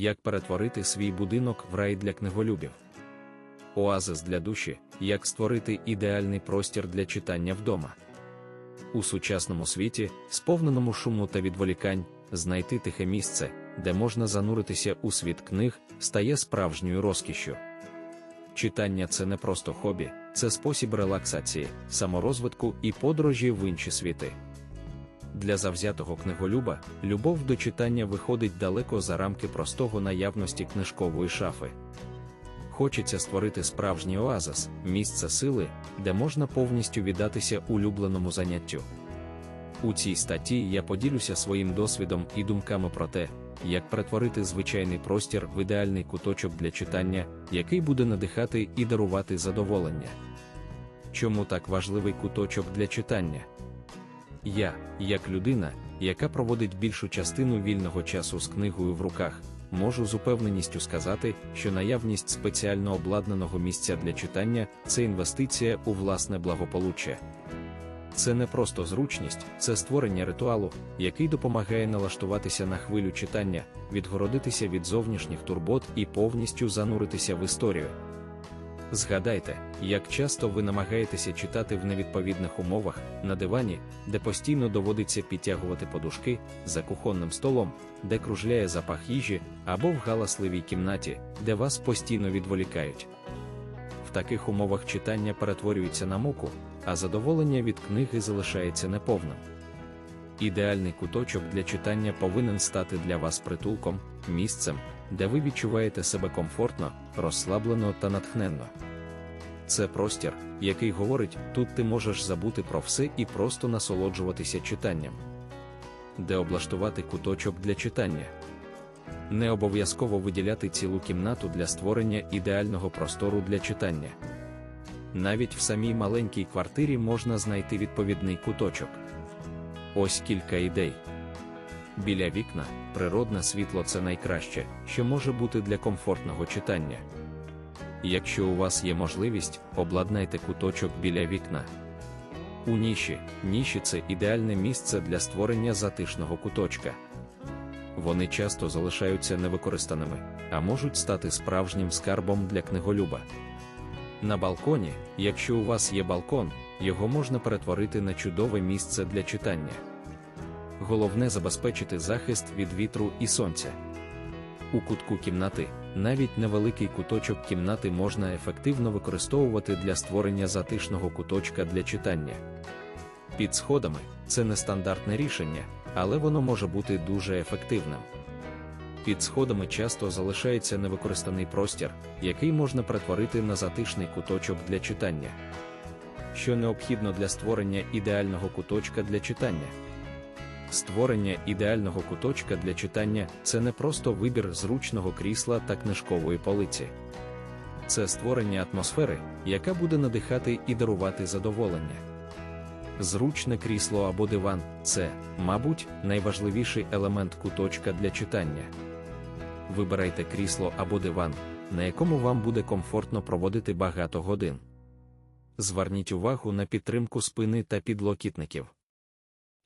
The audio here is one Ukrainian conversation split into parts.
як перетворити свій будинок в рай для книголюбів. Оазис для душі, як створити ідеальний простір для читання вдома. У сучасному світі, сповненому шуму та відволікань, знайти тихе місце, де можна зануритися у світ книг, стає справжньою розкішшю. Читання це не просто хобі, це спосіб релаксації, саморозвитку і подорожі в інші світи. Для завзятого книголюба любов до читання виходить далеко за рамки простого наявності книжкової шафи. Хочеться створити справжній оазис, місце сили, де можна повністю віддатися улюбленому заняттю. У цій статті я поділюся своїм досвідом і думками про те, як перетворити звичайний простір в ідеальний куточок для читання, який буде надихати і дарувати задоволення. Чому так важливий куточок для читання? Я, як людина, яка проводить більшу частину вільного часу з книгою в руках, можу з упевненістю сказати, що наявність спеціально обладнаного місця для читання це інвестиція у власне благополуччя. Це не просто зручність, це створення ритуалу, який допомагає налаштуватися на хвилю читання, відгородитися від зовнішніх турбот і повністю зануритися в історію. Згадайте, як часто ви намагаєтеся читати в невідповідних умовах на дивані, де постійно доводиться підтягувати подушки, за кухонним столом, де кружляє запах їжі, або в галасливій кімнаті, де вас постійно відволікають. В таких умовах читання перетворюється на муку, а задоволення від книги залишається неповним. Ідеальний куточок для читання повинен стати для вас притулком, місцем, де ви відчуваєте себе комфортно, розслаблено та натхненно. Це простір, який говорить, тут ти можеш забути про все і просто насолоджуватися читанням. Де облаштувати куточок для читання. Не обов'язково виділяти цілу кімнату для створення ідеального простору для читання. Навіть в самій маленькій квартирі можна знайти відповідний куточок. Ось кілька ідей. Біля вікна природне світло це найкраще, що може бути для комфортного читання. Якщо у вас є можливість, обладнайте куточок біля вікна. У ніші ніші це ідеальне місце для створення затишного куточка. Вони часто залишаються невикористаними, а можуть стати справжнім скарбом для книголюба. На балконі, якщо у вас є балкон, його можна перетворити на чудове місце для читання. Головне забезпечити захист від вітру і сонця. У кутку кімнати, навіть невеликий куточок кімнати можна ефективно використовувати для створення затишного куточка для читання. Під сходами це нестандартне рішення, але воно може бути дуже ефективним. Під сходами часто залишається невикористаний простір, який можна перетворити на затишний куточок для читання. Що необхідно для створення ідеального куточка для читання? Створення ідеального куточка для читання це не просто вибір зручного крісла та книжкової полиці. Це створення атмосфери, яка буде надихати і дарувати задоволення. Зручне крісло або диван це, мабуть, найважливіший елемент куточка для читання. Вибирайте крісло або диван, на якому вам буде комфортно проводити багато годин. Зверніть увагу на підтримку спини та підлокітників.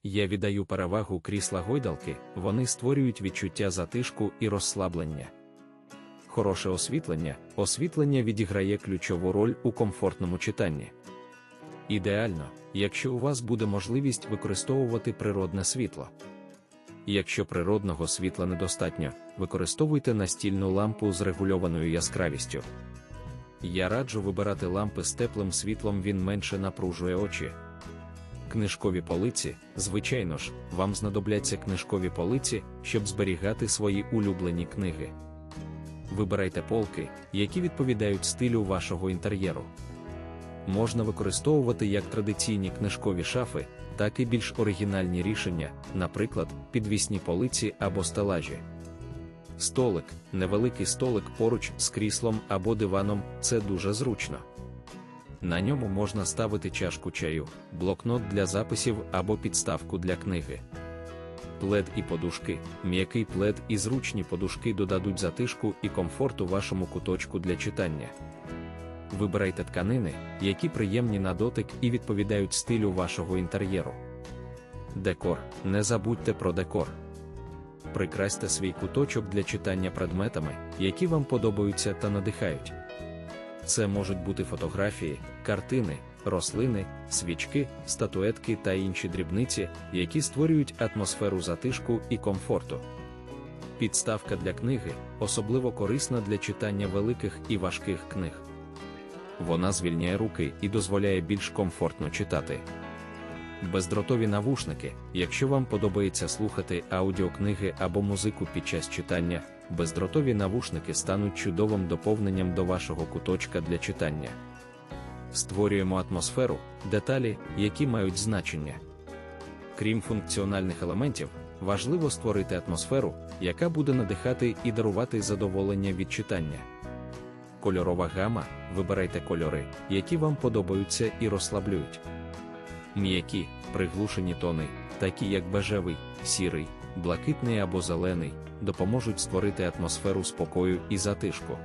Я віддаю перевагу крісла гойдалки, вони створюють відчуття затишку і розслаблення. Хороше освітлення, освітлення відіграє ключову роль у комфортному читанні. Ідеально, якщо у вас буде можливість використовувати природне світло. Якщо природного світла недостатньо, використовуйте настільну лампу з регульованою яскравістю. Я раджу вибирати лампи з теплим світлом, він менше напружує очі. Книжкові полиці, звичайно ж, вам знадобляться книжкові полиці, щоб зберігати свої улюблені книги. Вибирайте полки, які відповідають стилю вашого інтер'єру. Можна використовувати як традиційні книжкові шафи, так і більш оригінальні рішення, наприклад, підвісні полиці або стелажі. Столик, невеликий столик поруч з кріслом або диваном це дуже зручно. На ньому можна ставити чашку чаю, блокнот для записів або підставку для книги. Плед і подушки, м'який плед і зручні подушки додадуть затишку і комфорту вашому куточку для читання. Вибирайте тканини, які приємні на дотик і відповідають стилю вашого інтер'єру. Декор. Не забудьте про декор. Прикрасьте свій куточок для читання предметами, які вам подобаються та надихають. Це можуть бути фотографії, картини, рослини, свічки, статуетки та інші дрібниці, які створюють атмосферу затишку і комфорту. Підставка для книги особливо корисна для читання великих і важких книг. Вона звільняє руки і дозволяє більш комфортно читати. Бездротові навушники, якщо вам подобається слухати аудіокниги або музику під час читання, бездротові навушники стануть чудовим доповненням до вашого куточка для читання. Створюємо атмосферу, деталі, які мають значення. Крім функціональних елементів, важливо створити атмосферу, яка буде надихати і дарувати задоволення від читання. Кольорова гама вибирайте кольори, які вам подобаються і розслаблюють. М'які, приглушені тони, такі як бежевий, сірий, блакитний або зелений, допоможуть створити атмосферу спокою і затишку.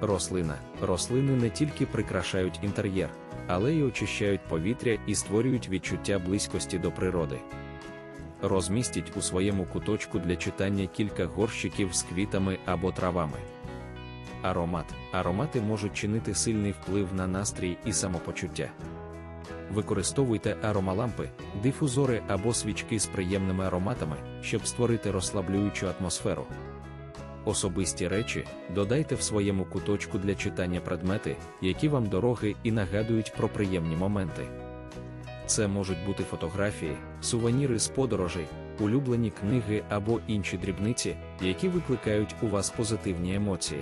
Рослина. Рослини не тільки прикрашають інтер'єр, але й очищають повітря і створюють відчуття близькості до природи. Розмістіть у своєму куточку для читання кілька горщиків з квітами або травами. Аромат. Аромати можуть чинити сильний вплив на настрій і самопочуття. Використовуйте аромалампи, дифузори або свічки з приємними ароматами, щоб створити розслаблюючу атмосферу. Особисті речі додайте в своєму куточку для читання предмети, які вам дороги і нагадують про приємні моменти. Це можуть бути фотографії, сувеніри з подорожей, улюблені книги або інші дрібниці, які викликають у вас позитивні емоції.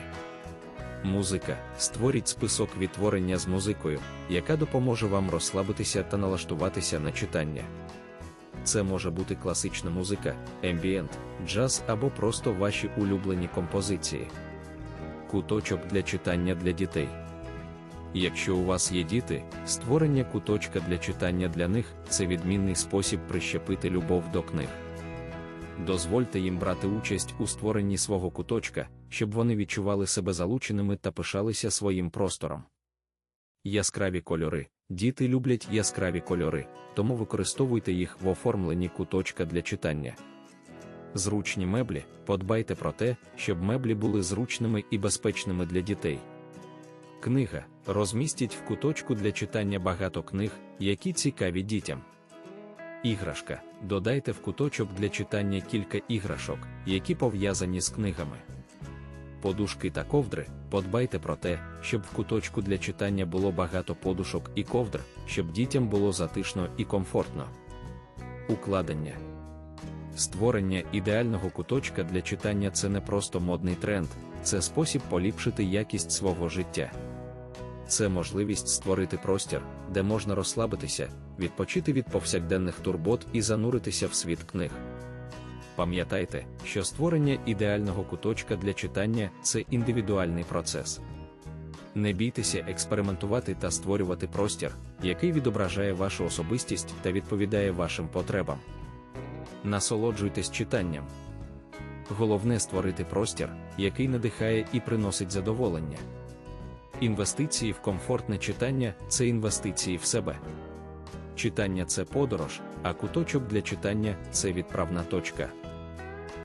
Музика. Створіть список відтворення з музикою, яка допоможе вам розслабитися та налаштуватися на читання. Це може бути класична музика, ембієнт, джаз або просто ваші улюблені композиції. Куточок для читання для дітей. Якщо у вас є діти, створення куточка для читання для них це відмінний спосіб прищепити любов до книг. Дозвольте їм брати участь у створенні свого куточка, щоб вони відчували себе залученими та пишалися своїм простором. Яскраві кольори. Діти люблять яскраві кольори, тому використовуйте їх в оформленні куточка для читання. Зручні меблі, подбайте про те, щоб меблі були зручними і безпечними для дітей. Книга. Розмістіть в куточку для читання багато книг, які цікаві дітям. Іграшка. Додайте в куточок для читання кілька іграшок, які пов'язані з книгами. Подушки та ковдри. Подбайте про те, щоб в куточку для читання було багато подушок і ковдр, щоб дітям було затишно і комфортно. Укладення. Створення ідеального куточка для читання це не просто модний тренд, це спосіб поліпшити якість свого життя. Це можливість створити простір, де можна розслабитися, відпочити від повсякденних турбот і зануритися в світ книг. Пам'ятайте, що створення ідеального куточка для читання це індивідуальний процес. Не бійтеся експериментувати та створювати простір, який відображає вашу особистість та відповідає вашим потребам. Насолоджуйтесь читанням. Головне створити простір, який надихає і приносить задоволення. Інвестиції в комфортне читання це інвестиції в себе. Читання це подорож, а куточок для читання це відправна точка.